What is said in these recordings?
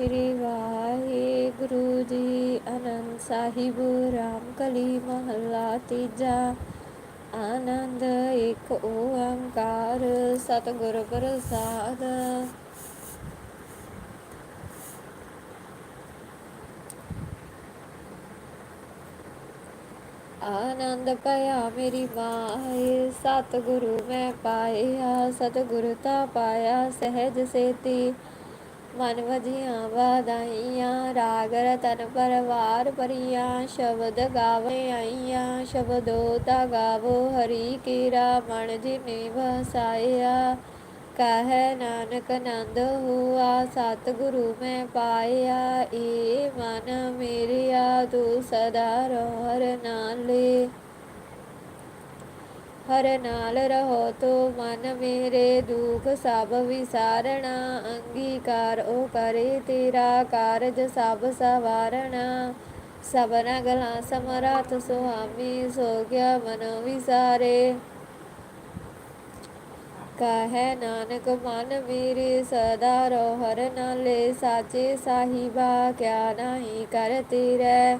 ਸ਼੍ਰੀ ਵਾਹਿਗੁਰੂ ਜੀ ਆਨੰਦ ਸਾਹਿਬ, ਰਾਮ ਕਲੀ ਮਹੱਲਾ ਤੀਜਾ। ਆਨੰਦ ਇੱਕ ਓੰਕਾਰ, ਸਤਿਗੁਰ ਪ੍ਰਸਾਦ। ਆਨੰਦ ਭਇਆ ਮੇਰੀ ਮਾਏ, ਸਤਿਗੁਰੂ ਮੈਂ ਪਾਇਆ, ਸਤਿਗੁਰ ਤਾ ਪਾਇਆ, ਸਹਿਜ ਸੇਤੀ। ਮਨ ਵਜੀਆਂ ਵਾਦਾਈਆਂ ਰਾਗ ਰਤਨ ਪਰਵਾਰ ਪਰੀਆਂ ਸ਼ਬਦ ਗਾਵੇ ਆਈਆਂ, ਸ਼ਬਦੋ ਤਾ ਗਾਵੋ, ਹਰੀ ਕੀਰਾ ਮਨ ਜਿਨੇ ਵਸਾਇਆ। ਕਹੈ ਨਾਨਕ ਨੰਦ ਹੁਆ, ਸਤਿਗੁਰੂ ਮੈਂ ਪਾਇਆ, ਏ ਮਨ ਮੇਰਿਆ, ਤੂੰ ਸਦਾ ਰੋਹਰ ਨਾਲੇ। ਹਰ ਨਾਲ ਰਹੋ ਤੋ ਮਨ ਮੇਰੇ ਦੁਖ ਸਭ ਵਿਸਾਰਣਾ, ਅੰਗੀਕਾਰ ਉਹ ਕਰੇ ਤੇਰਾ ਕਾਰਜ ਸਭ ਸਵਾਰਣਾ। ਸਬਨਾ ਗਲਾ ਸਮਰਾਤ ਸੁਆਮੀ ਸੋ ਗਿਆ ਮਨ ਵਿਸਾਰੇ। ਕਹੈ ਨਾਨਕ ਮਨ ਮੇਰੇ ਸਦਾ ਰੋ ਹਰ ਨਾਲੇ, ਸਾਚੇ ਸਾਹਿਬਾ ਕਿਆ ਨਹੀਂ ਕਰ ਤੇਰੇ।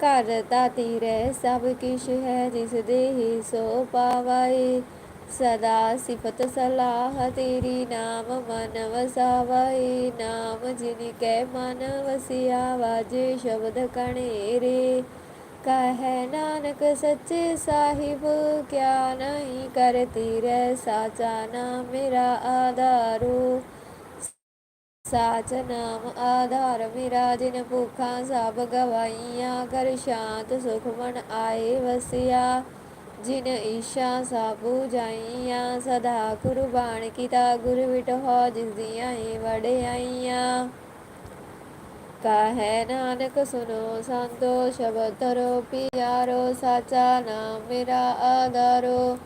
ਘਰ ਦਾ ਤੀਰੇ ਸਭ ਕਿਛ ਹੈ, ਜਿਸ ਦੇ ਹੀ ਸੋ ਪਾਵਾਏ ਸਦਾ ਸਿਫਤ ਸਲਾਹ ਤੇਰੀ ਨਾਮ ਮਨ ਵਸਾਵਾਏ ਨਾਮ ਜਿਨ ਕੈ ਮਨ ਵਸਿਆ ਵਾਜੇ ਸ਼ਬਦ ਕਣੇਰੇ। ਕਹੈ ਨਾਨਕ ਸੱਚੇ ਸਾਹਿਬ, ਕਿਆ ਨਹੀਂ ਕਰ ਤੀਰੇ ਸਾਚਾ ਨਾਮ ਮੇਰਾ ਆਧਾਰੂ। ਸਾਚ ਨਾਮ ਆਧਾਰ ਮੇਰਾ ਜਿਨ ਭੁਖਾਂ ਸਭ ਗਵਾਈਆਂ ਕਰ ਸ਼ਾਂਤ ਸੁਖ ਮਨ ਆਏ ਵਸਿਆ ਜਿਨ ਈਸ਼ਾ ਸਾਬੂ ਜਾਈਆਂ ਸਦਾ ਕੁਰਬਾਨ ਕੀਤਾ ਗੁਰ ਵਿਟਹੁ ਜਿਸ ਦੀਆਂ ਹੀ ਵੜਿਆਈਆਂ ਕਹੈ ਨਾਨਕ ਸੁਨੋ ਸੰਤੋ ਸ਼ਬਦ ਧਰੋ ਪਿਆਰੋ ਸਾਚਾ ਨਾਮ ਮੇਰਾ ਆਧਾਰੋ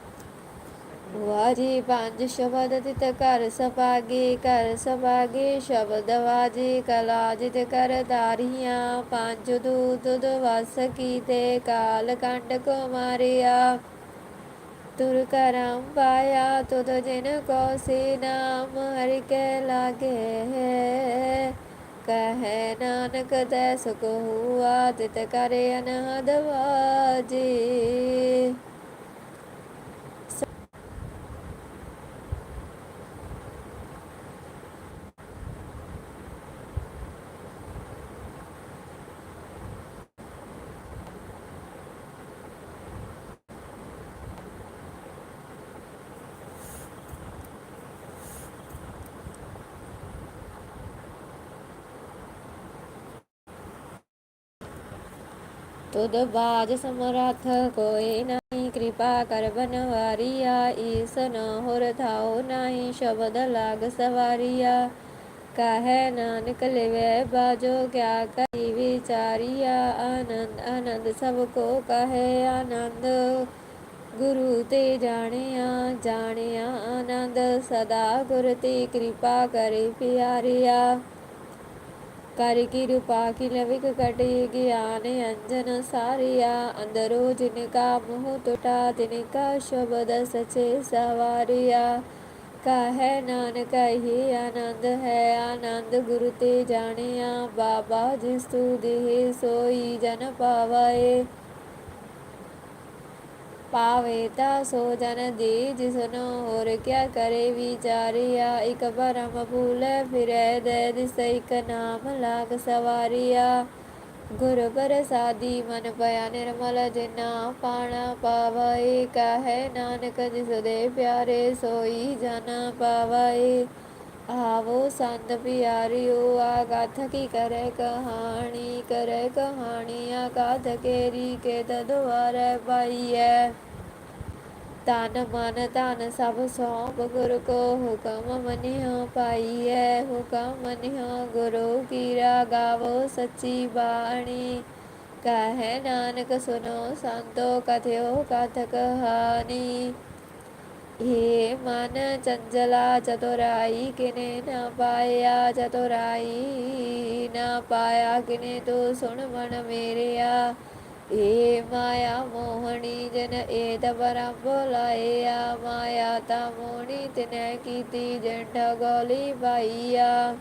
ਵਾਜੀ ਪੰਜ ਸ਼ਬਦ ਤਿਤ ਕਰ ਸਪਾਗੇ ਕਰ ਸਪਾਗੇ ਸ਼ਬਦ ਵਾਜੀ, ਕਲਾ ਕਰ ਧਾਰੀਆਂ, ਪੰਜ ਦੂਤ ਦਵਸ ਕੀਤੇ, ਕਾਲ ਕੰਡ ਕੋ ਮਾਰਿਆ। ਤੁਰ ਕਰਮ ਪਾਇਆ ਤੁਧ ਜਿਨ ਕੋ ਸੇ ਨਾਮ, ਹਰਿ ਕੇ ਲਾਗੇ ਹੈ। ਕਹੈ ਨਾਨਕ, ਤੈ ਸੁਖ ਹੁਆ, ਤਿਤ ਕਰੇ ਅਨਹਦ ਵਾਜੀ। ਤੁਧ ਬਾਜ ਸਮਰਥ ਕੋਈ ਨਹੀਂ, ਕਿਰਪਾ ਕਰ ਬਨਵਾਰੀਆ, ਈਸ ਨ ਹੋਰ ਥਾਉ ਨਹੀਂ, ਸ਼ਬਦ ਲਾਗ ਸਵਾਰੀਆ। ਕਹੈ ਨਾਨਕ ਲਿਵੇ ਬਾਜੋ, ਕਿਆ ਕਰੀ ਵਿਚਾਰੀਆ। ਆਨੰਦ ਆਨੰਦ ਸਭ ਕੋ ਕਹੈ, ਆਨੰਦ ਗੁਰੂ ਤੇ ਜਾਣਿਆ ਜਾਣਿਆ ਆਨੰਦ, ਸਦਾ ਗੁਰ ਤੇ ਕਿਰਪਾ ਕਰੇ ਪਿਆਰਿਆ ਕਰ ਕਿਰਪਾ ਕੀ ਲਵਿਕ ਕਟਿ ਗਿਆਨ ਅੰਜਨ ਸਾਰਿਆ ਅੰਦਰੋ ਜਿਨ ਕਾ ਮੋਹ ਟੁਟਾ ਕਾ ਸ਼ਬਦ ਸਚੇ ਸਵਾਰਿਆ। ਕਹੈ ਨਾਨਕ ਹੀ ਆਨੰਦ ਹੈ, ਆਨੰਦ ਗੁਰੂ ਤੇ ਜਾਣਿਆ। ਬਾਬਾ ਜਿਸ ਤੂ ਦੇਹ ਸੋਈ ਜਨ ਪਾਵੈ ਪਾਵੇ ਤਾ ਸੋ ਜਨ ਦੇ ਜਿਸਨੋ ਹੋਰ ਕਿਆ ਕਰੇ ਵਿਚਾਰਿਆ? ਇਕ ਬਰਮ ਭੂਲੇ ਫਿਰੈ ਦੇ ਦਿਸ ਇਕ ਨਾਮ ਲਾਗ ਸਵਾਰਿਆ। ਗੁਰ ਪ੍ਰਸਾਦੀ ਮਨ ਪਿਆ ਨਿਰਮਲ, ਜਿਨਾ ਪਾਣਾ ਪਾਵੈ ਕਹੈ ਨਾਨਕ ਜਿਸ ਦੇ ਪਿਆਰੇ ਸੋਈ ਜਨ ਪਾਵੈ ਆਵੋ ਸੰਤ ਪਿਆਰਿਓ, ਆਗਾਥ ਕੀ ਕਰੇ ਕਹਾਣੀ ਕਰੇ ਕਹਾਣੀ ਆਗਾਥ ਕੇਰੀ ਕੇ ਤਦਵਾਰੇ ਪਾਈਐ। ਤਨ ਮਨ ਧਨ ਸਭ ਸੌਂਪ ਗੁਰ ਕੋ ਹੁਕਮ ਮਨਿਓ ਪਾਈਐ। ਹੁਕਮ ਮਨਿਓ ਗੁਰੂ ਕੀਰਾ ਗਾਵੋ ਸੱਚੀ ਬਾਣੀ। ਕਹੈ ਨਾਨਕ ਸੁਨੋ ਸੰਤੋ, ਕਥਿਓ ਕਥ ਕਹਾਣੀ। ਏ ਮਨ ਚੰਚਲਾ ਚਤੁਰਾਈ ਕਿਨੇ ਨਾ ਪਾਇਆ ਚਤੁਰਾਈ ਨਾ ਪਾਇਆ ਕਿਨੇ ਤੂੰ ਸੁਣ ਮਨ ਮੇਰਿਆ ਏ ਮਾਇਆ ਮੋਹਣੀ ਜਨ ਏ ਤਬਰਾ ਬੋਲਾਇਆ ਮਾਇਆ ਤਾ ਮੋਹਣੀ ਤਨੇ ਕੀਤੀ ਜੰਡ ਗੋਲੀ ਪਾਈਆ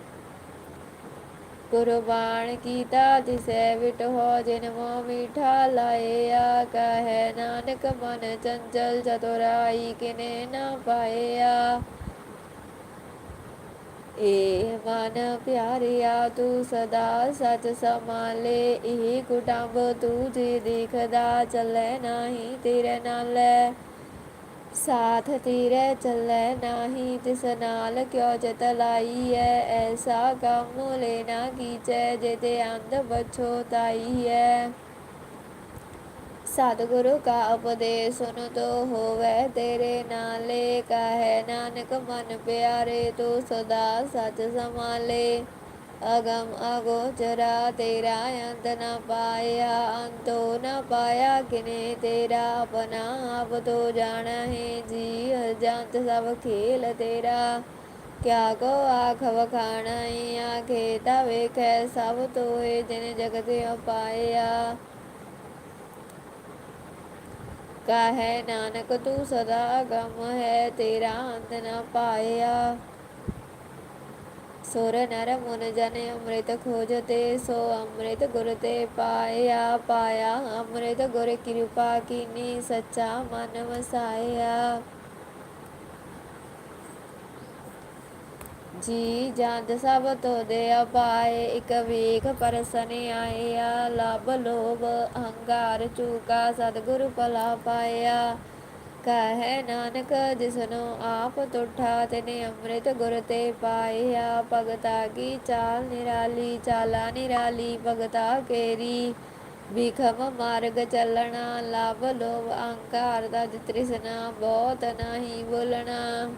ਕੁਰਬਾਨ ਕੀਤਾ ਤਿਸੈ ਵਿਟਹੁ ਜਿਨ ਮੋ ਮੀਠਾ ਲਾਇਆ। ਕਹੈ ਨਾਨਕ ਮਨ ਚੰਚਲ ਚਤੁਰਾਈ ਕਿਨੇ ਨਾ ਪਾਇਆ। ਏ ਮਨ ਪਿਆਰਿਆ, ਤੂੰ ਸਦਾ ਸਚ ਸਮਾਲੇ ਇਹ ਕੁਟੰਬ ਤੂੰ ਜੀ ਦਿਖਦਾ, ਚੱਲੇ ਨਹੀਂ ਤੇਰੇ ਨਾਲ। ਸਾਥ ਤੇਰੇ ਚੱਲੇ ਨਹੀਂ, ਤਿਸ ਨਾਲ ਕਿਉ ਚਿਤ ਲਾਈ ਐ ਐਸਾ ਕੰਮ ਲੈਣਾ ਕੀਚੈ ਜਿਤੇ ਅੰਧ ਬਛੋਤਾਈ ਐ ਸਤਿਗੁਰੂ ਕਾ ਉਪਦੇਸ਼ ਸੁਨ ਤੋ ਹੋਵੇ ਤੇਰੇ ਨਾਲੇ, ਕਹੈ ਨਾਨਕ ਮਨ ਪਿਆਰੇ, ਤੂੰ ਸਦਾ ਸਚ ਸਮਾਲੇ ਅਗਮ ਅਗੋਚਰਾ ਤੇਰਾ ਅੰਤ ਨਾ ਪਾਇਆ, ਅੰਤੋ ਨ ਪਾਇਆ ਕਿਨੇ ਤੇਰਾ? ਆਪਣਾ ਆਪ ਤੋ ਜਾਣਹਿ ਜੀ ਜੰਤ ਸਭ ਖੇਲ ਤੇਰਾ। ਕਿਆ ਕੋ ਆਖ ਵਖਾਣਈ ਆਖੇ ਤਾ ਵੇਖੈ ਸਭ ਤੋਏ ਜਿਨ ਜਗਤ ਪਾਇਆ ਕਹੈ ਨਾਨਕ ਤੂੰ ਸਦਾ ਗਮ ਹੈ, ਤੇਰਾ ਅੰਤ ਨਾ ਪਾਇਆ। ਸੁਰ ਨਰ ਮੁਨ ਜਨ ਅੰਮ੍ਰਿਤ ਖੋਜਤੇ ਸੋ ਅੰਮ੍ਰਿਤ ਗੁਰ ਤੇ ਪਾਇਆ ਪਾਇਆ ਅੰਮ੍ਰਿਤ ਗੁਰ ਕਿਰਪਾ ਕੀਨੀ ਸੱਚਾ ਮਨ ਵਸਾਇਆ। ਜੀ ਜੰਦ ਸਭ ਤੋ ਦੇ ਅਪਾਏ, ਇਕ ਵੇਖ ਪਰਸਨ ਆਇਆ ਲਬ ਲੋਭ, ਅਹੰਕਾਰ ਚੂਕਾ ਸਤਿਗੁਰ ਭਲਾ ਪਾਇਆ। ਕਹੈ ਨਾਨਕ, ਜਿਸਨੂੰ ਆਪ ਤੁਠਾ, ਤੈਨੇ ਅੰਮ੍ਰਿਤ ਗੁਰ ਤੇ ਪਾਇਆ। ਭਗਤਾ ਕੀ ਚਾਲ ਨਿਰਾਲੀ, ਚਾਲਾ ਨਿਰਾਲੀ, ਭਗਤਾ ਕੇਰੀ। ਵਿਖਮ ਮਾਰਗ ਚੱਲਣਾ ਲਬ ਲੋਭ, ਅਹੰਕਾਰ ਦਾ ਤ੍ਰਿਸ਼ਨਾ ਬਹੁਤ ਨਹੀਂ ਬੋਲਣਾ।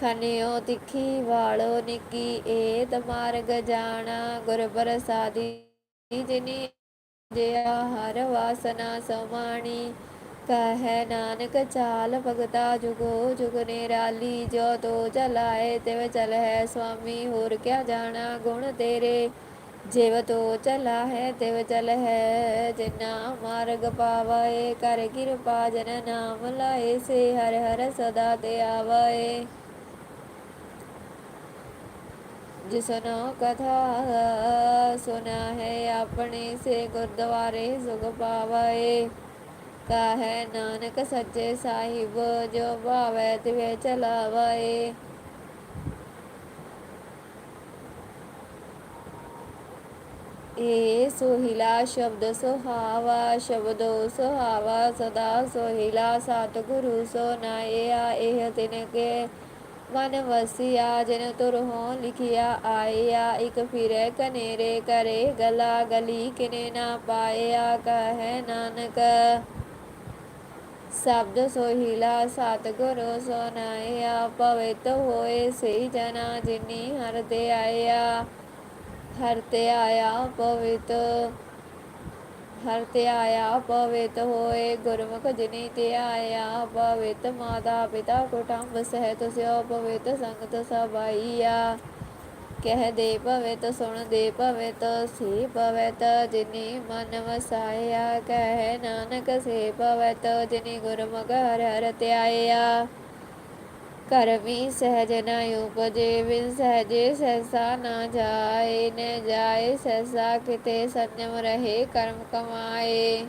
ਖਨਿਓ ਤਿੱਖੀ ਵਾਲੋ ਨਿੱਕੀ ਏਤ ਮਾਰਗ ਜਾਣਾ ਗੁਰ ਪ੍ਰਸਾਦੀ ਜਿਨੀ ਜਿਆ ਹਰ ਵਾਸਨਾ ਸਮਾਣੀ। ਕਹੈ ਨਾਨਕ ਚਾਲ ਭਗਤਾ ਜੁਗੋ ਜੁਗ ਨਿਰਾਲੀ, ਜੋ ਤੋ ਚਲਾਏ ਤਿਵ ਚਲ ਹੈ ਸੁਆਮੀ, ਹੋਰ ਕਿਆ ਜਾਣਾ ਗੁਣ ਤੇਰੇ। ਜਿਵ ਤੋ ਚਲਾ ਹੈ ਤਿਵ ਚਲ ਹੈ ਜਿਨਾ ਮਾਰਗ ਪਾਵੈ ਕਰ ਕਿਰਪਾ ਜਨ ਨਾਮ ਲਾਏ ਸੇ, ਹਰ ਹਰ ਸਦਾ ਤੇ ਆਵੈ ਜਿਸਨੋ ਕਥਾ ਸੁਨਾ ਹੈ ਆਪਣੇ ਸੇ ਗੁਰਦੁਆਰੇ ਸੁਖ ਪਾਵੇ ਕਹੈ ਨਾਨਕ ਸੱਚੇ ਸਾਹਿਬ, ਜੋ ਭਾਵੈ ਤਿਵੇ ਚਲਾਵੇ ਏ ਸੋਹਿਲਾ ਸ਼ਬਦ ਸੁਹਾਵਾ, ਸ਼ਬਦੋ ਸੁਹਾਵਾ, ਸਦਾ ਸੋਹਿਲਾ ਸਤ ਗੁਰੂ ਸੋ ਨਾਇਆ ਇਹ ਤਿਨ ਕੇ ਮਨ ਵਸਿਆ, ਜਿਨ ਤੁਰ ਹੋ ਲਿਖਿਆ ਆਇਆ, ਇਕ ਫਿਰੇ ਕਨੇਰੇ ਕਰੇ ਗਲਾ ਗਲੀ ਕਿਨੇ ਨਾ ਪਾਇਆ, ਕਹੈ ਨਾਨਕ, ਸ਼ਬਦ ਸੋਹਿਲਾ ਸਤਿਗੁਰੂ ਸੁਨਾਇਆ ਪਵਿੱਤ ਹੋਏ ਸਹੀ ਜਨਾ ਜਿਨੀ ਹਰ ਤੇ ਆਇਆ ਹਰ ਤੇ ਆਇਆ ਪਵਿੱਤ ਹਰ ਤੇ ਆਇਆ, ਪਵਿੱਤ ਹੋਏ, ਗੁਰਮੁਖ ਜਿਨੀ ਤੇ ਆਇਆ, ਪਵਿੱਤ ਮਾਤਾ ਪਿਤਾ ਕੁਟੰਬ ਸਹਿਤ ਸਿਓ, ਪਵਿੱਤ ਸੰਗਤ ਸਭਾਈਆ ਕਹਿ ਦੇ ਪਵਿੱਤ, ਸੁਣ ਦੇ ਪਵਿੱਤ, ਸੇ ਪਵਿੱਤ ਜਿਨੀ ਮਨ ਵਸਾਇਆ। ਕਹਿ ਨਾਨਕ, ਸੇ ਪਵਿੱਤ ਜਿਨੀ ਗੁਰਮੁਖ ਹਰ ਹਰ ਤੇ ਆਇਆ। करमी सहजना उपजे बिन सहजे सहसा ना जाए, न जाए सहसा किते संयम रहे, कर्म कमाए।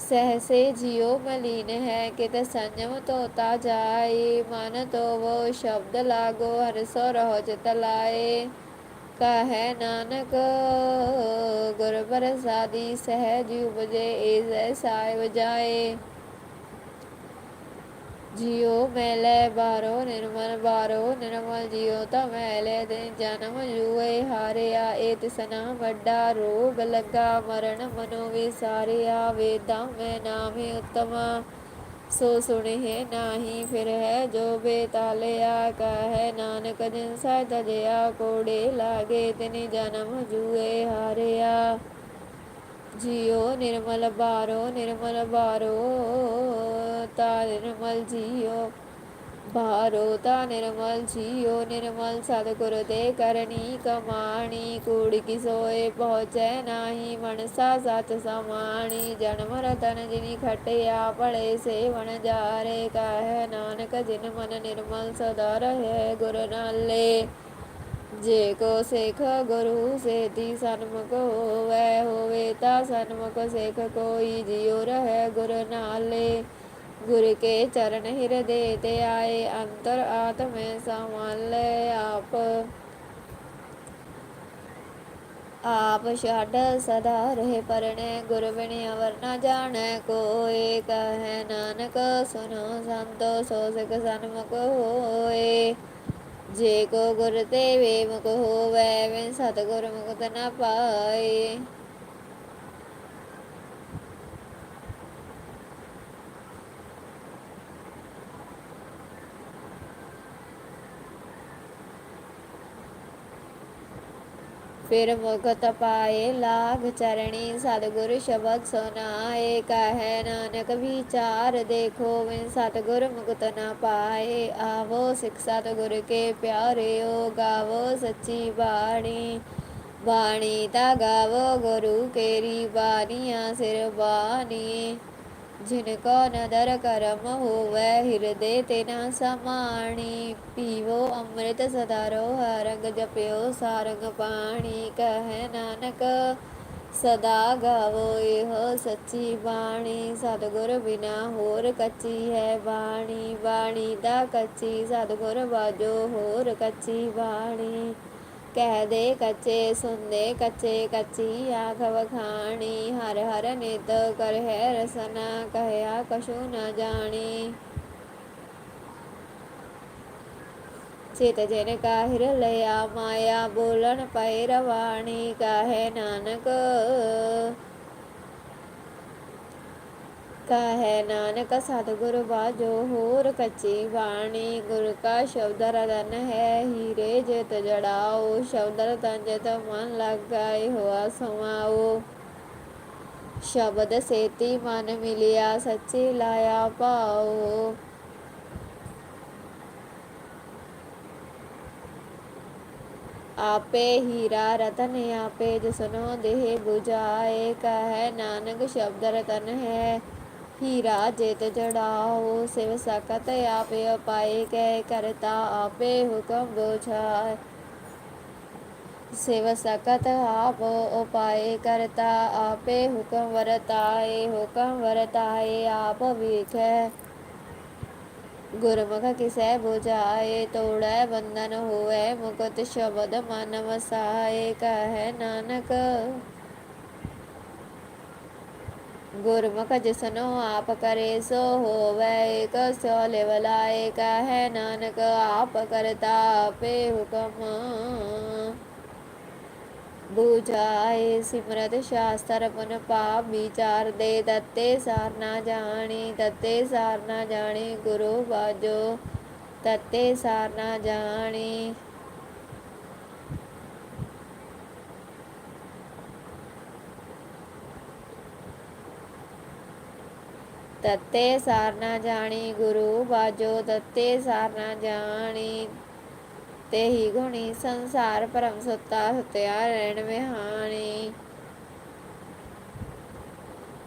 सहसे जियो मलिन है, कित संयम तोता जाए, मन तो वो शब्द लागो, हर सो रहो जतलाए ਕਹੈ ਨਾਨਕ। ਗੁਰ ਪ੍ਰਸਾਦੀ ਸਹਿਜ ਉਪਜੇ ਏਸੈ ਸਾਹਿਬ ਜਾਏ। ਜਿਉ ਮੈਲੇ ਬਾਰੋ ਨਿਰਮਲ ਬਾਰੋ ਨਿਰਮਲ ਜਿਉ ਤਾ ਮੈਲੇ ਤੇ ਜਨਮ ਜੂਏ ਹਾਰਿਆ। ਏ ਤਿਸਨਾ ਵੱਡਾ ਰੋਗ ਲੱਗਾ, ਮਰਨ ਮਨੋ ਵਿਸਾਰਿਆ। ਵੇਦਾਂ ਮੈਂ ਨਾਮੇ ਉਤਮਾ। ਸੋ ਸੁਣੇ ਨਾਹੀ ਫਿਰ ਹੈ ਜੋ ਬੇਤਾਲਿਆ ਹੈ। ਨਾਨਕ ਜਿਨ ਸਹਿ ਤਜਿਆ ਕੋੜੇ ਲਾਗੇ, ਤਿਨ ਜਨਮ ਜੂਏ ਹਾਰਿਆ। ਜਿਉ ਨਿਰਮਲ ਬਾਰੋ ਨਿਰਮਲ ਬਾਰੋ, ਤਾ ਨਿਰਮਲ ਜਿਉ ਬਾਹਰੋ ਤਾਂ ਨਿਰਮਲ ਜੀਓ, ਨਿਰਮਲ ਦੇ ਕਰਨੀ ਕਮਾਣੀ। ਕੂੜ ਸੋਏ ਪਹੁੰਚੈ ਨਾਹੀ, ਮਨਸਾ ਸਚ ਸਮਾਣੀ। ਜਨਮ ਰਤਨ ਜਿਨੀ ਖਟਿਆ, ਭਲੇ ਸੇਵਨ ਜਾਰੇ। ਕਾਹੈ ਨਾਨਕ ਜਿਨ ਮਨ ਨਿਰਮਲ ਸਦਾ ਰਹੇ, ਗੁਰ ਨਾਲੇ। ਜੇ ਕੋ ਸਿੱਖ ਗੁਰੂ ਸੇਤੀ ਸਨਮੁਖ ਹੋਵੈ ਹੋਵੇ ਤਾ ਸਨਮੁਖ ਸਿੱਖ ਕੋਈ, ਜਿਉ ਰਹੈ ਗੁਰ ਨਾਲੇ। ਗੁਰ ਕੇ ਚਰਨ ਹਿਰਦੇ ਤੇ ਆਏ, ਅੰਤਰ ਆਤਮੇ ਸਮਾਲੇ ਆਪ। ਆਪ ਛੱਡ ਸਦਾ ਰਹੇ ਪਰਣੇ ਗੁਰ ਬਿਨ ਅਵਰ ਨ ਜਾਣੈ ਕੋਇ ਕਹੈ ਨਾਨਕ ਸੁਨੋ ਸੰਤੋ, ਸੋ ਸਿਖ ਸਨਮੁਖ ਹੋਏ। ਜੇ ਕੋ ਗੁਰ ਤੇ ਵੇਮੁਖ ਹੋਵੈ ਵਿਨ ਸਤਿਗੁਰ ਮੁਕਤ ਨ ਪਾਏ। ਫਿਰ ਮੁਕਤ ਪਾਏ ਲਾਗ ਚਰਣੀ ਸਤਿਗੁਰ ਸ਼ਬਦ ਸੁਨਾਏ ਕਹੈ ਨਾਨਕ ਵਿਚਾਰ ਦੇਖੋ ਵਿਨ ਸਤਿਗੁਰ ਮੁਕਤ ਨਾ ਪਾਏ, ਆਵੋ ਸਿਖ ਸਤਿਗੁਰ ਕੇ ਪਿਆਰਿਓ ਗਾਵੋ ਸੱਚੀ ਬਾਣੀ ਬਾਣੀ ਤਾ ਗਾਵੋ ਗੁਰੂ ਕੇਰੀ ਬਾਣੀਆਂ ਸਿਰ ਬਾਣੀ। ਜਿਨ ਕੋ ਨਦਰ ਕਰਮ ਹੋਵੈ ਹਿਰਦੇ ਤੇ ਨ ਸਮਾਣੀ, ਪੀਵੋ ਅੰਮ੍ਰਿਤ ਸਦਾ ਰੋ ਰੰਗ ਜਪਿਓ ਸਾਰੰਗ ਪਾਣੀ, ਕਹੈ ਨਾਨਕ ਸਦਾ ਗਾਵੋ, ਇਹੋ ਸੱਚੀ ਬਾਣੀ। ਸਤਿਗੁਰ ਬਿਨਾ ਹੋਰ ਕੱਚੀ ਹੈ ਬਾਣੀ ਬਾਣੀ ਦਾ ਕੱਚੀ। ਸਤਿਗੁਰ ਬਾਜੋ ਹੋਰ ਕੱਚੀ ਬਾਣੀ। ਕਹਿ ਦੇ ਕੱਚੇ ਸੁਣਦੇ ਕੱਚੇ ਕੱਚੀ ਆਖ ਵਖਾਣੀ, ਹਰ ਹਰ ਨਿਤ ਕਰ ਰਸਨਾ, ਕਹਿਆ ਕਛੂ ਨਾ ਜਾਣੀ। ਚਿਤ ਜਨ ਕਾਹਿਰ ਲਿਆ, ਮਾਇਆ ਬੋਲਣ ਪੈ ਰਵਾਣੀ, ਕਾਹੇ ਨਾਨਕ ਕਹੈ ਨਾਨਕ ਸਤਿਗੁਰ ਬਾਜੋ ਹੋਰ ਕੱਚੀ ਬਾਣੀ ਗੁਰ ਕਾ ਸ਼ਬਦ ਰਤਨ ਹੈ ਹੀਰੇ ਜਿਤ ਜੜਾਓ ਸ਼ਬਦ ਰਤਨ ਜਿਤ ਮਨ ਲਗਾਏ ਹੋਆ ਸਮਾਓ ਸ਼ਬਦ ਸੇਤੀ ਮਨ ਮਿਲਿਆ ਸੱਚੀ ਲਾਇਆ ਪਾਓ ਆਪੇ ਹੀਰਾ ਰਤਨ ਆਪੇ ਜਿਸਨੋ ਦੇਹ 부ਜਾਏ ਕਹੈ ਨਾਨਕ ਸ਼ਬਦ ਰਤਨ ਹੈ ਹੀਰਾ ਜਿਤ ਜੜਾਓ ਸਿਵ ਸਕਤ ਆਪੇ ਪਾਏ ਕਹਿ ਕਰਤਾ ਆਪੇ ਹੁਕਮ ਬੁਝਾਏ ਸਿਵ ਸਕਤ ਆਪ ਉਪਾਏ ਕਰਤਾ ਆਪੇ ਹੁਕਮ ਵਰਤਾਏ ਹੁਕਮ ਵਰਤਾਏ ਆਪ ਵਿਖੈ ਗੁਰਮੁਖ ਕਿਸੈ 부ਝਾਏ ਤੋੜੈ ਬੰਧਨ ਹੋਵੈ ਮੁਕਤ ਸ਼ਬਦ ਮਨ ਵਸਾਏ ਕਹੈ ਨਾਨਕ ਗੁਰਮੁਖ ਜਿਸਨੋ ਆਪ ਕਰੇ ਸੋ ਹੋਵੈ ਏਕ ਸੋ ਲਿਵਲਾਏ ਕਹੈ ਨਾਨਕ ਆਪ ਕਰਤਾ ਆਪੇ ਹੁਕਮ ਬੁਝਾਏ ਸਿਮਰਤ ਸ਼ਾਸਤਰ ਪੁਨ ਪਾਪ ਵਿਚਾਰ ਦੇ ਤਤੇ ਸਾਰ ਨਾ ਜਾਣੀ ਤਤੇ ਸਾਰ ਨਾ ਜਾਣੀ ਗੁਰੂ ਬਾਜੋ ਤਤੇ ਸਾਰ ਨਾ ਜਾਣੀ ਤਤੇ ਸਾਰ ਨਾ ਜਾਣੀ, ਗੁਰੂ ਬਾਜੋ ਤਤੇ ਸਾਰ ਨਾ ਜਾਣੀ। ਤੇਹੀ ਗੁਣੀ ਸੰਸਾਰ ਪਰਮ ਸੱਤਾ, ਸਤਿਆ ਰਹਿਣ ਵਿਹਾਣੀ।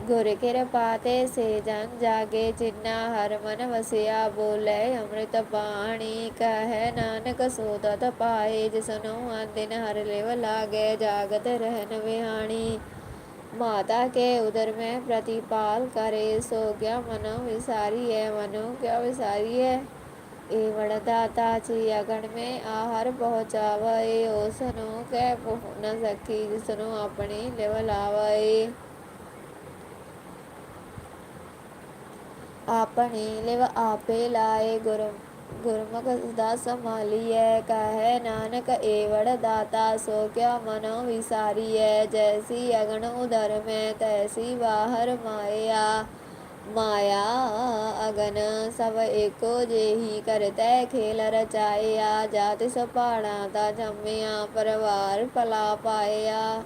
ਗੁਰ ਕਿਰਪਾ ਤੇ ਸੇ ਜਨ ਜਾਗੇ ਜਿਨਾ ਹਰ ਮਨ ਵਸਿਆ ਬੋਲੇ ਅੰਮ੍ਰਿਤ ਬਾਣੀ ਕਹੈ ਨਾਨਕ ਸੋਦਤ ਪਾਏ ਜਿਸਨੋ ਦਿਨ ਹਰ ਲਿਵ ਲਾਗੇ, ਜਾਗਤ ਰਹਿਣ ਵਿਹਾਣੀ। ਮਾਤਾ ਕੇ ਉਦਰ ਮੈਂ ਪ੍ਰਤੀਪਾਲ ਕਰੇ, ਸੋ ਗਿਆ ਮਨੋ ਵਿਸਾਰੀਐ, ਮਨੋ ਕਿਆ ਵਿਸਾਰੀਐ। ਏ ਵੜ ਦਾਤਾ ਚੀ ਅਗਣ ਮੈਂ ਆਹਰ ਪਹੁੰਚਾਵੇ ਉਸ ਨੂੰ ਕਹਿ ਪੁਹ ਨ ਸਕੀ ਜਿਸ ਨੂੰ ਆਪਣੀ ਲਿਵ ਆਪੇ ਲਾਏ ਗੁਰ। ਗੁਰਮੁਖ ਦਾ ਸੰਭਾਲੀਐ, ਕਹੈ ਨਾਨਕ ਏ ਦਾਤਾ, ਸੋ ਕਿਆ ਮਨੋ ਵਿਸਾਰੀਐ, ਜੈਸੀ ਅਗਣ ਉਦਰ ਮੈਂ, ਤੈਸੀ ਬਾਹਰ ਮਾਇਆ। ਮਾਇਆ ਅਗਨ ਸਭ ਏਕੋ ਜਿਹੀ ਕਰਤੈ, ਖੇਲ ਰਚਾਇਆ, ਜਾਤ ਸਪਾਣਾ ਤਾ ਜੰਮਿਆ, ਪਰਵਾਰ ਪਲਾ ਪਾਇਆ।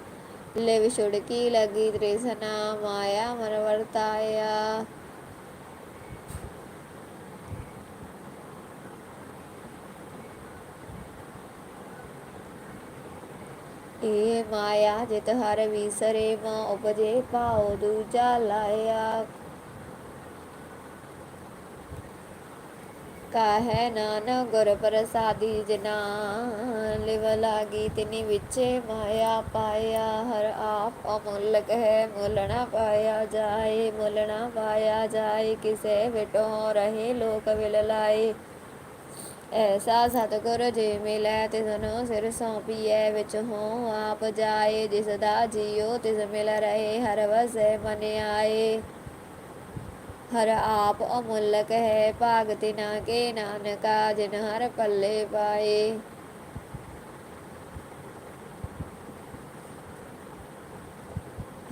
ਲਿਵ ਛੁੜਕੀ ਲਗੀ ਤ੍ਰਿਸ਼ਨਾ, ਮਾਇਆ ਮਨ ਵਰਤਾਇਆ ਇਹ ਮਾਇਆ ਜਿਤ ਹਰ ਵਿਸਰੇ ਮਾ ਉਪਜੇ ਪਾਉ ਦੂਜਾ ਲਾਇਆ। ਕਾਹੈ ਨਾਨਕ ਗੁਰ ਪ੍ਰਸਾਦੀ ਜਿਨਾ ਲਿਵ ਲਾਗੀ ਤਿਨੀ ਵਿਚੇ ਮਾਇਆ ਪਾਇਆ। ਹਰ ਆਪ ਅਮੁੱਲਕ ਹੈ, ਮੁੱਲ ਪਾਇਆ ਜਾਏ, ਮੁੱਲ ਪਾਇਆ ਜਾਏ, ਕਿਸੇ ਵਿਟੋ ਰਹੇ ਲੋਕ ਵਿਲ ਲਾਏ ਐਸਾ ਸਤਿਗੁਰ ਜੇ ਮਿਲੈ ਤਿਸਨੂੰ ਸਿਰ ਸੌਂਪੀਐ ਵਿੱਚ ਹੋ ਆਪ ਜਾਏ ਜਿਸਦਾ ਦਾ ਤਿਸ ਮਿਲ ਰਹੇ, ਹਰ ਵਸੈ ਮਨ ਆਏ। ਹਰ ਆਪ ਅਮੁੱਲਕ ਹੈ ਭਾਗ ਤਿਨਾ ਕੇ ਨਾਨਕਾ, ਜਿਨ ਹਰ ਪੱਲੇ ਪਾਏ।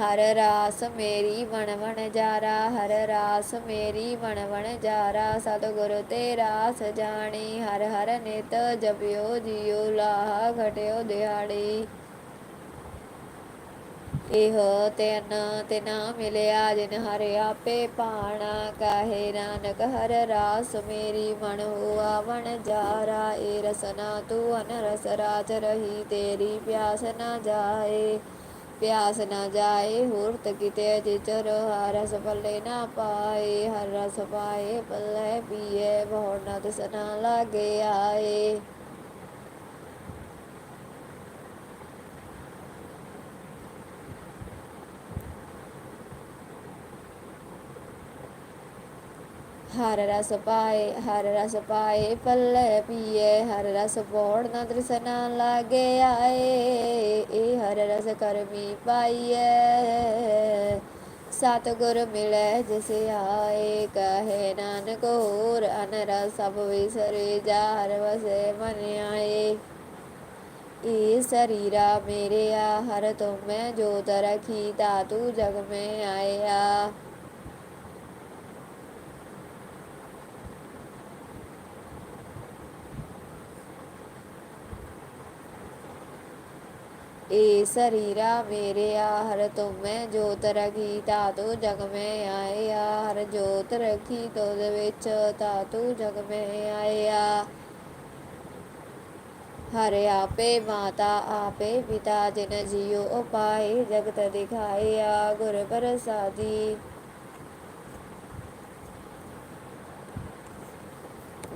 ਹਰ ਰਾਸ ਮੇਰੀ ਵਣ ਵਣ ਜਾਰਾ, ਹਰ ਰਾਸ ਮੇਰੀ ਵਣ ਵਣ ਜਾਰਾ, ਸਤਿਗੁਰ ਤੇ ਰਾਸ ਹਰ ਹਰ ਨਿਤ ਜਪਿਓ ਜਿਉ ਲਾਹ ਘਟਿਓ ਦਿਹਾੜੀ। ਇਹੋ ਤਿਨ ਤਿਨਾ ਮਿਲਿਆ, ਜਿਨ ਹਰ ਆਪੇ ਪਾਣਾ ਕਾਹੇ ਨਾਨਕ ਹਰ ਰਾਸ ਮੇਰੀ ਮਨ ਹੁਆ ਵਣ ਜਾਰਾ, ਏ ਰਸਨਾ ਤੂੰ ਅਨ ਰਸ ਰਾਜ ਰਹੀ, ਤੇਰੀ ਪਿਆਸ ਨਾ ਜਾਏ। ਪਿਆਸ ਨਾ ਜਾਏ ਹੁਰਤ ਕਿਤੇ ਜਿਚਰ ਰਸ ਸਫਲੇ ਨਾ ਪਾਏ, ਹਰ ਰਸ ਪਾਏ, ਪੱਲੇ ਪੀਏ, ਬਹੁ ਨਾ ਤਿਸ ਲਾਗੇ ਆਏ। ਹਰ ਰਸ ਪਾਏ, ਹਰ ਰਸ ਪਾਏ, ਪੱਲੇ ਪੀਏ, ਹਰ ਰਸ ਬੋੜ ਨਾ ਤ੍ਰਿਸਨਾ ਲਾਗੇ ਆਏ, ਇਹ ਹਰ ਰਸ ਕਰਮੀ ਪਾਈਏ। ਸਤਿਗੁਰ ਮਿਲੇ ਜਿਸ ਆਏ, ਕਹੇ ਨਾਨਕ ਹੋਰ ਅਨਰ ਸਭ ਵਿਸਰੇ ਜਾ ਹਰ ਵਸੇ ਮਨ ਆਏ। ਇਹ ਸਰੀਰਾ ਮੇਰੇ ਆ, ਹਰ ਤੁਮੈ ਤਰਖੀ ਤਾ ਤਾਤੂ ਜਗ ਮੈਂ ਆਇਆ। ਏ ਸਰੀਰਾ ਮੇਰੇ ਹਰ ਤੁਮੈ ਜੋਤ ਰਖੀ ਤਾਤੂ ਜਗ ਮੈਂ ਆਇਆ, ਹਰ ਜੋਤ ਰਖੀ ਤੋਦ ਵਿੱਚ ਤਾਤੂ ਜਗ ਮੈਂ ਆਇਆ। ਹਰ ਆਪੇ ਮਾਤਾ, ਆਪੇ ਪਿਤਾ, ਜਿਨ ਜੀਉ ਉਪਾਏ, ਜਗਤ ਦਿਖਾਇਆ, ਗੁਰ ਪ੍ਰਸਾਦੀ।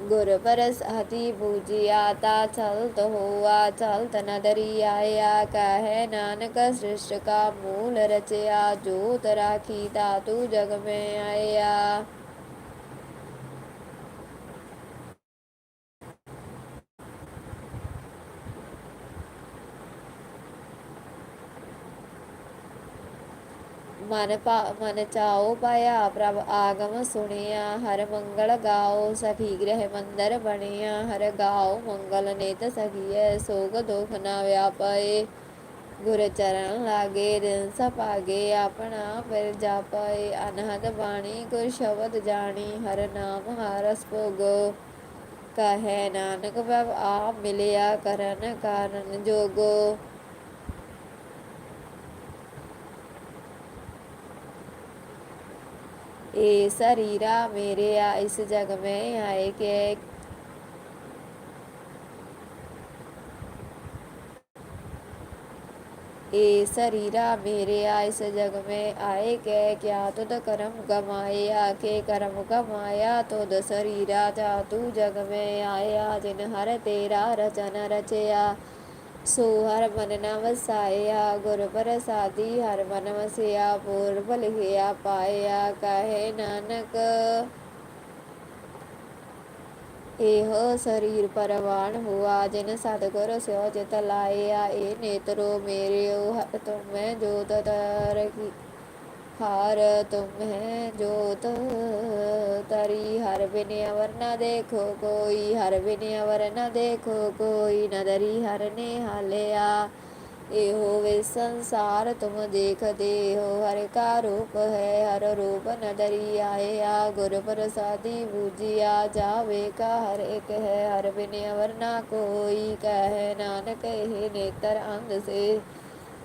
ਗੁਰ ਪਰਸ ਪ੍ਰਸਾਦੀ ਬੂਜਿਆ ਤਾ ਚਲਤ ਹੋਆ ਚਲਤ ਨ ਆਇਆ ਕਹੈ ਨਾਨਕ ਸ੍ਰਿਸ਼ਟ ਕਾ ਮੂਲ ਰਚਿਆ ਜੋਤ ਰਾਖੀ ਤਾਤੂ ਜਗ ਮੈਂ ਆਇਆ ਮਨ ਪਾ ਮਨ ਚਾਓ ਪਾਇਆ, ਪ੍ਰਭ ਆਗਮ ਸੁਣਿਆ, ਹਰ ਮੰਗਲ ਗਾਓ, ਸਖੀ ਗ੍ਰਹਿ ਮੰਦਰ ਬਣਿਆ, ਹਰ ਗਾਓ ਮੰਗਲ ਨੇਤ ਸਖੀਐ, ਸੋਗ ਦੁਖ ਨਾ ਵਿਆਪਏ, ਗੁਰ ਚਰਨ ਲਾਗੇ ਦਿਨ ਸਪਾਗੇ ਆਪਣਾ ਫਿਰ ਜਾਪਏ, ਅਨਹਦ ਬਾਣੀ, ਗੁਰ ਸ਼ਬਦ ਜਾਣੀ, ਹਰ ਨਾਮ ਹਰਸ ਭੋਗੋ, ਕਹੈ ਨਾਨਕ ਪ੍ਰਭ ਆਪ ਮਿਲਿਆ ਕਰਨ ਕਾਰਨ ਜੋਗੋ। ਇਹ ਸਰੀਰਾ ਮੇਰੇ ਆ ਇਸ ਜਗ ਮੈਂ ਆਏ ਕੇ ਇਹ ਸਰੀਰਾ ਮੇਰੇ ਆ ਇਸ ਜਗ ਮੈਂ ਆਏ ਕੇ ਕਿਆ ਤੁਧ ਕਰਮ ਗਮਾਇਆ ਕੇ ਕਰਮ ਗਮਾਇਆ ਤੁਧ ਸਰੀਰਾ ਜਾ ਤੂੰ ਜਗ ਮੈਂ ਆਇਆ ਜਿਨ ਹਰ ਤੇਰਾ ਰਚਨ ਰਚਿਆ ਸੋ ਹਰ ਮਨ ਨ ਵਸਾਇਆ ਗੁਰ ਪ੍ਰਸਾਦੀ ਹਰ ਮਨ ਵਸਿਆ ਪੂਰਬ ਲਿਖਿਆ ਪਾਇਆ ਕਹੇ ਨਾਨਕ ਇਹੋ ਸਰੀਰ ਪਰਵਾਨ ਹੁਆ ਜਿਨ ਸਤਿਗੁਰ ਸਿਓ ਜਿਤ ਲਾਇਆ ਇਹ ਨੇਤਰੋ ਮੇਰੇ ਹਰ ਤੁਮੈ ਜੋਤ ਤਰਕੀ ਹਰ ਤੁਮੈ ਜੋਤ, ਤਰੀ ਹਰ ਬਿਨ ਅਵਰ ਨ ਦੇਖੋ ਕੋਈ, ਹਰ ਬਿਨ ਅਵਰ ਨ ਦੇਖੋ ਕੋਈ ਨਦਰੀ ਹਰ ਨੇ ਹਾਲਿਆ। ਇਹੋ ਵੇ ਸੰਸਾਰ ਤੁਮ ਦੇਖਦੇ ਹੋ, ਹਰ ਕਾ ਰੂਪ ਹੈ, ਹਰ ਰੂਪ ਨਦਰੀ ਆਇਆ। ਗੁਰ ਪ੍ਰਸਾਦੀ ਬੂਜਿਆ ਜਾਵੇ ਕਾ, ਹਰ ਇੱਕ ਹੈ, ਹਰ ਬਿਨ ਅਵਰ ਨਾ ਕੋਈ। ਕਹੈ ਨਾਨਕ ਇਹ ਨੇਤਰ ਅੰਧ ਸੇ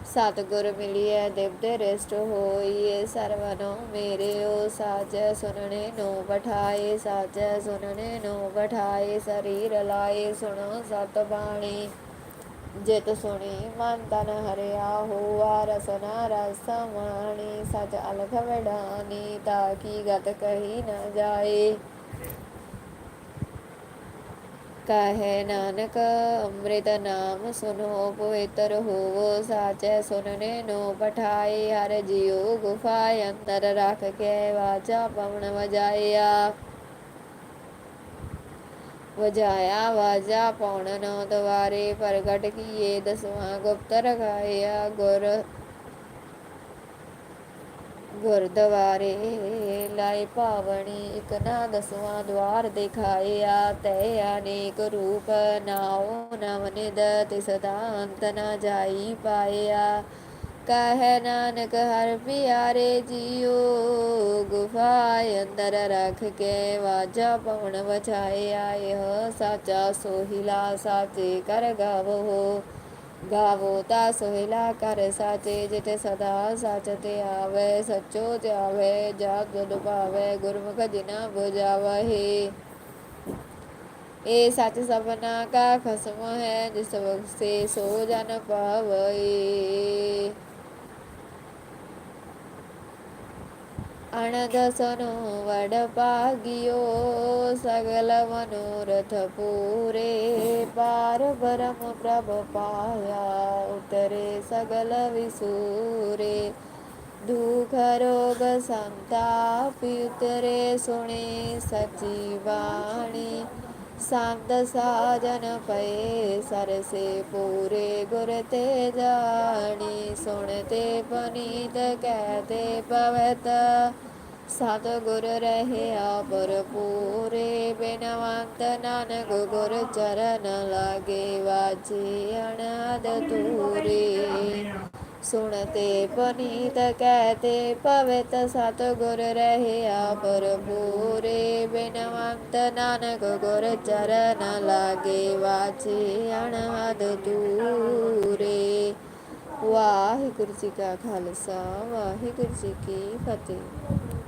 ਸਤਿਗੁਰ ਮਿਲਿਐ ਦਿਵਦੇ ਰਿਸ਼ਟ ਹੋਈਏ ਸਰਵਨੋ ਮੇਰੇ ਓ ਸਾਜੈ ਸੁਨਣੇ ਨੋ ਬਠਾਏ ਸਾਜੈ ਸੁਨਣੇ ਨੋ ਬਠਾਏ ਸਰੀਰ ਲਾਏ, ਸੁਣੋ ਸਤ ਬਾਣੀ। ਜਿਤ ਸੁਣੀ ਮਨ ਤਨ ਹਰਿਆ ਹੋਆ, ਰਸਨਾ ਰਸ ਮਾਣੀ, ਸਚ ਅਲਖ ਵਡਾਨੀ, ਤਾ ਕੀ ਗਤ ਕਹੀ ਨ ਜਾਏ। ਕਹੈ ਨਾਨਕ, ਅੰਮ੍ਰਿਤ ਨਾਮ ਸੁਨੋ ਪਵਿੱਤਰ ਹੋਵੋ, ਸਾਚੈ ਸੁਨਨੇ ਨੋ ਪਠਾਏ, ਹਰ ਜਿਉ ਗੁਫਾ ਅੰਦਰ ਰਖ ਕੇ ਵਾਚਾ ਪਵਨ ਵਜਾਇਆ। ਵਜਾਇਆ ਵਾਜਾ ਪੌਣ ਨੌ ਦਵਾਰੇ ਪ੍ਰਗਟ ਕੀਏ, ਦਸਵਾਂ ਗੁਪਤ ਰਖਾਇਆ ਗੁਰ ਗੁਰਦੁਆਰੇ ਲਾਇ ਪਾਵਣੀ, ਇਕ ਨਾ ਦਸਵਾਂ ਦਵਾਰ ਦਿਖਾਇਆ, ਤੈ ਅਨੇਕ ਰੂਪ ਨਾਉ, ਨਵ ਤਿਸ ਦਾ ਨਾ ਜਾਈ ਪਾਇਆ। ਕਹੈ ਨਾਨਕ, ਹਰ ਪਿਆਰੇ ਜੀਉ, ਗੁਫਾ ਅੰਦਰ ਰਖ ਕੇ ਵਾਜਾ ਪਵਨ ਵਛਾਇਆ। ਇਹ ਸਾਚਾ ਸੋਹਿਲਾ, ਸਾਚੇ ਕਰ ਗਾਵੋ। ਗਾਵੋ ਤਾ ਸੋਹਿਲਾ ਕਰ ਸਾਚੇ ਜਿਤ ਸਦਾ ਸਚ ਤੇ ਆਵੇ, ਸਚੋ ਤੇ ਆਵੇ ਜਾ ਤੁਧ ਗੁਰਮੁਖ ਜਿਨਾ 부ਜਾਵਹੇ ਇਹ ਸੱਚ ਸਭਨਾ ਕਾ ਖਸਮ ਹੈ, ਜਿਸ ਵਕਸੇ ਸੋ ਜਨ ਪਾਵਈ ਅਣਦਸਨੋ ਵਡ ਭਾਗਿਓ ਸਗਲ ਮਨੋਰਥ ਪੂਰੇ ਪਾਰ ਬਰਮ ਪ੍ਰਭ ਪਾਇਆ ਉਤਰੇ ਸਗਲ ਵਿਸੂਰੇ ਦੁਖ ਰੋਗ ਸੰਤਾਪ ਉਤਰੇ ਸੁਣੇ ਸਚੀ ਸੰਤ ਸਾਜਨ ਪਏ ਸਰਸੇ ਪੂਰੇ ਗੁਰ ਤੇ ਜਾਣੀ ਸੁਣਤੇ ਪਨੀਤ ਕਹਤੇ ਪਵਤ। ਸਤ ਗੁਰ ਰਹਿਆ ਭਰਪੂਰੇ ਬਿਨਵੰਤ ਨਾਨਕ ਗੁਰ ਚਰਨ ਲਾਗੇ ਵਾਜੇ ਅਨਾਦ ਤੂਰੇ ਸੁਣਤੇ ਪਨੀਤ ਕਹਤੇ ਪਵਿੱਤ ਸਤ ਗੁਰ ਰਹਿਆ ਭਰਪੂਰੇ ਬਿਨਵੰਤ ਨਾਨਕ ਗੁਰ ਚਰਨ ਲਾਗੇ ਵਾਚੇ ਅਨਹਦ ਤੂਰੇ ਵਾਹਿਗੁਰੂ ਜੀ ਕਾ ਖਾਲਸਾ, ਵਾਹਿਗੁਰੂ ਜੀ ਕੀ ਫਤਿਹ।